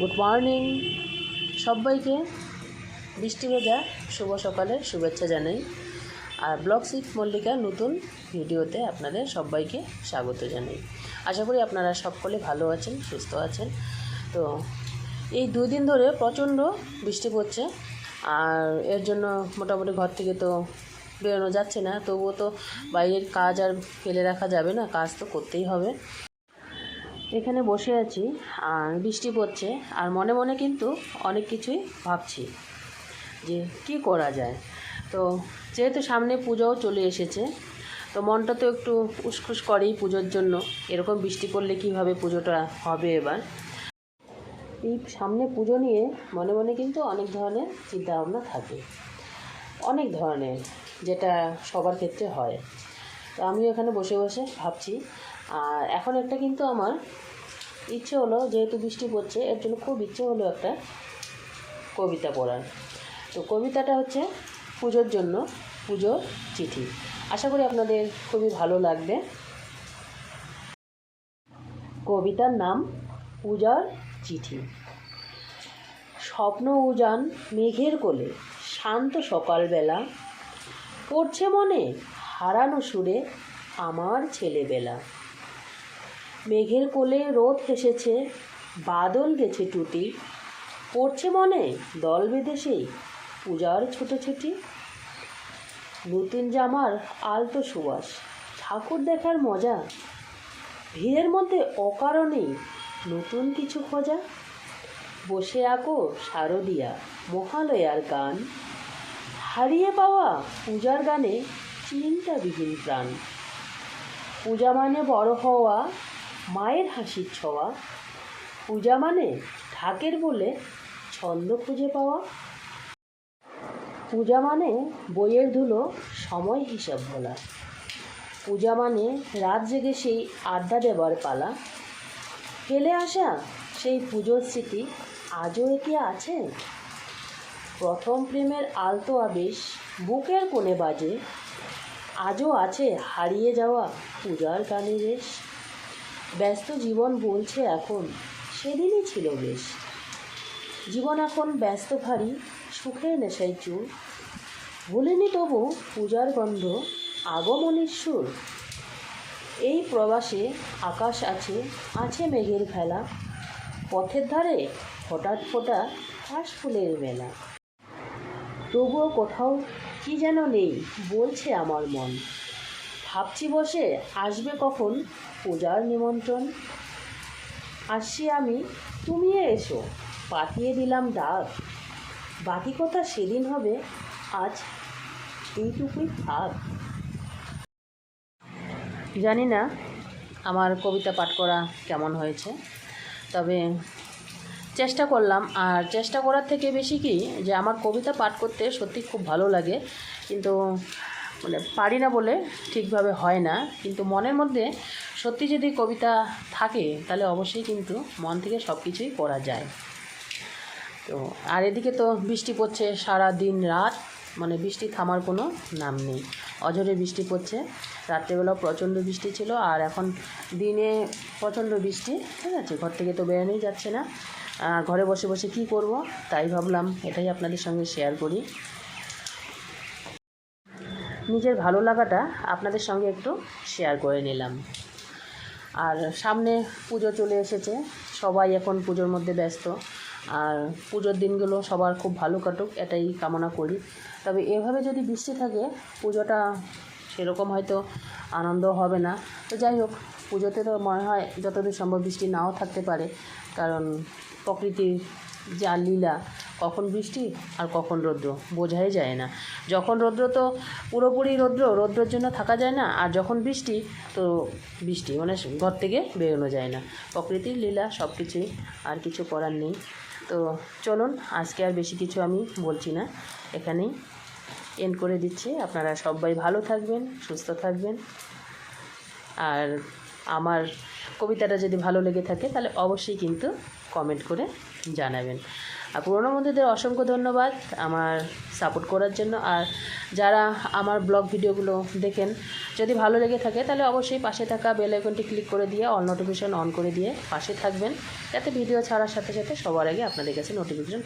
Good morning সবাইকে বৃষ্টি ভেজা শুভ সকালের শুভেচ্ছা জানাই। আর ব্লগ সিট মল্লিকার নতুন ভিডিওতে আপনাদের সবাইকে স্বাগত জানাই। আশা করি আপনারা সকলে ভালো আছেন, সুস্থ আছেন। তো এই দুই দিন ধরে প্রচণ্ড বৃষ্টি পড়ছে। আর এর জন্য মোটামুটি ঘর থেকে তো বেরোনো যাচ্ছে না। তবুও তো বাইরের কাজ আর ফেলে রাখা যাবে না, কাজ তো করতেই হবে। এখানে বসে আছি, আর বৃষ্টি পড়ছে, আর মনে মনে কিন্তু অনেক কিছুই ভাবছি যে কি করা যায়। তো যেহেতু সামনে পুজোও চলে এসেছে, তো মনটা তো একটু উসখুস করেই পুজোর জন্য, এরকম বৃষ্টি পড়লে কীভাবে পুজোটা হবে এবার? এই সামনে পুজো নিয়ে মনে মনে কিন্তু অনেক ধরনের চিন্তাভাবনা থাকে, অনেক ধরনের যেটা সবার ক্ষেত্রে হয়। তো আমিও এখানে বসে বসে ভাবছি আর এখন একটা কিন্তু আমার ইচ্ছে হলো, যেহেতু বৃষ্টি পড়ছে, এর জন্য খুব ইচ্ছে হলো একটা কবিতা পড়ার। তো কবিতাটা হচ্ছে পুজোর জন্য পুজোর চিঠি। আশা করি আপনাদের খুবই ভালো লাগবে। কবিতার নাম পূজার চিঠি। স্বপ্ন উজান মেঘের কোলে, শান্ত সকালবেলা। পড়ছে মনে হারানো সুরে আমার ছেলেবেলা। মেঘের কোলে রোদ হেসেছে, বাদল গেছে টুটি। পড়ছে মনে দল বেঁধে সেই পূজার ছুটোছুটি নতুন জামার আলতো সুবাস, ঠাকুর দেখার মজা। ভিড়ের মধ্যে অকারণেই নতুন কিছু খোঁজা। বসে আঁকো শারদিয়া মহালয়ার গান। হারিয়ে পাওয়া পূজার গানে চিন্তাবিহীন প্রাণ। পূজা মানে বড় হওয়া মায়ের হাসির ছোঁয়া। পূজা মানে ঢাকের বলে ছন্দ খুঁজে পাওয়া। পূজা মানে বইয়ের ধুলো সময় হিসাব বলা। পূজা মানে রাত জেগে সেই আড্ডা দেবার পালা। ফেলে আসা সেই পুজোর স্মৃতি আজও একে আছে? প্রথম প্রেমের আলতো আবেশ বুকের কোণে বাজে। আজও আছে হারিয়ে যাওয়া পূজার গানে রেশ। ব্যস্ত জীবন বলছে এখন। সেদিনই ছিল বেশ। জীবন এখন ব্যস্ত ভারী, সুখের নেশায় চুর। ভুলিনি তবু পূজার গন্ধ, আগমনের সুর। এই প্রবাসে আকাশ আছে আছে মেঘের ভেলা। পথের ধারে হঠাৎ ফোটা কাশ ফুলের মেলা। তবুও কোথাও কি যেন নেই, বলছে আমার মন। ভাবছি বসে আসবে কখন পূজার নিমন্ত্রণ। আসছি আমি, তুমিও এসো, পাঠিয়ে দিলাম ডাক বাকি কথা সেদিন হবে, আজ এইটুকুই থাক জানি না আমার কবিতা পাঠ করা কেমন হয়েছে, তবে চেষ্টা করলাম। আর চেষ্টা করার থেকে বেশি কি, যে আমার কবিতা পাঠ করতে সত্যি খুব ভালো লাগে। কিন্তু মানে পারি না বলে ঠিকভাবে হয় না। কিন্তু মনের মধ্যে সত্যি যদি কবিতা থাকে, তাহলে অবশ্যই কিন্তু মন থেকে সব কিছুই করা যায়। তো, আর এদিকে তো বৃষ্টি পড়ছে সারা দিন রাত মানে বৃষ্টি থামার কোনো নাম নেই। অঝরে বৃষ্টি পড়ছে, রাত্রেবেলাও প্রচণ্ড বৃষ্টি ছিল, আর এখন দিনে প্রচণ্ড বৃষ্টি, ঠিক আছে? ঘর থেকে তো বেরোনোই যাচ্ছে না। ঘরে বসে বসে কি করব, তাই ভাবলাম এটাই আপনাদের সঙ্গে শেয়ার করি। নিজের ভালো লাগাটা আপনাদের সঙ্গে একটু শেয়ার করে নিলাম। আর সামনে পুজো চলে এসেছে, সবাই এখন পুজোর মধ্যে ব্যস্ত। আর পুজোর দিনগুলো সবার খুব ভালো কাটুক, এটাই কামনা করি। তবে এভাবে যদি বৃষ্টি থাকে, পুজোটা সেরকম হয়তো আনন্দ হবে না। তো যাই হোক, পুজোতে তো মনে হয় যতদূর সম্ভব বৃষ্টি নাও থাকতে পারে। কারণ প্রকৃতির যা লীলা কখন বৃষ্টি আর কখন রৌদ্র, বোঝাই যায় না। যখন রৌদ্র তো পুরোপুরি রৌদ্র, রৌদ্রের জন্য থাকা যায় না, আর যখন বৃষ্টি তো বৃষ্টি মানে ঘর থেকে বেরোনো যায় না। প্রকৃতির লীলা সব কিছুই আর কিছু করার নেই। তো চলুন, আজকে আর বেশি কিছু আমি বলছি না। এখানেই এন্ড করে দিচ্ছি। আপনারা সবাই ভালো থাকবেন, সুস্থ থাকবেন। আর আমার কবিতাটা যদি ভালো লেগে থাকে, তাহলে অবশ্যই কিন্তু কমেন্ট করে জানাবেন। আর পুরোনো বন্ধুদের অসংখ্য ধন্যবাদ আমার সাপোর্ট করার জন্য। আর যারা আমার ব্লগ ভিডিওগুলো দেখেন, যদি ভালো লেগে থাকে তাহলে অবশ্যই পাশে থাকা বেল আইকনটি ক্লিক করে দিয়ে অল নোটিফিকেশন অন করে দিয়ে পাশে থাকবেন, যাতে ভিডিও ছাড়ার সাথে সাথে সবার আগে আপনাদের কাছে নোটিফিকেশন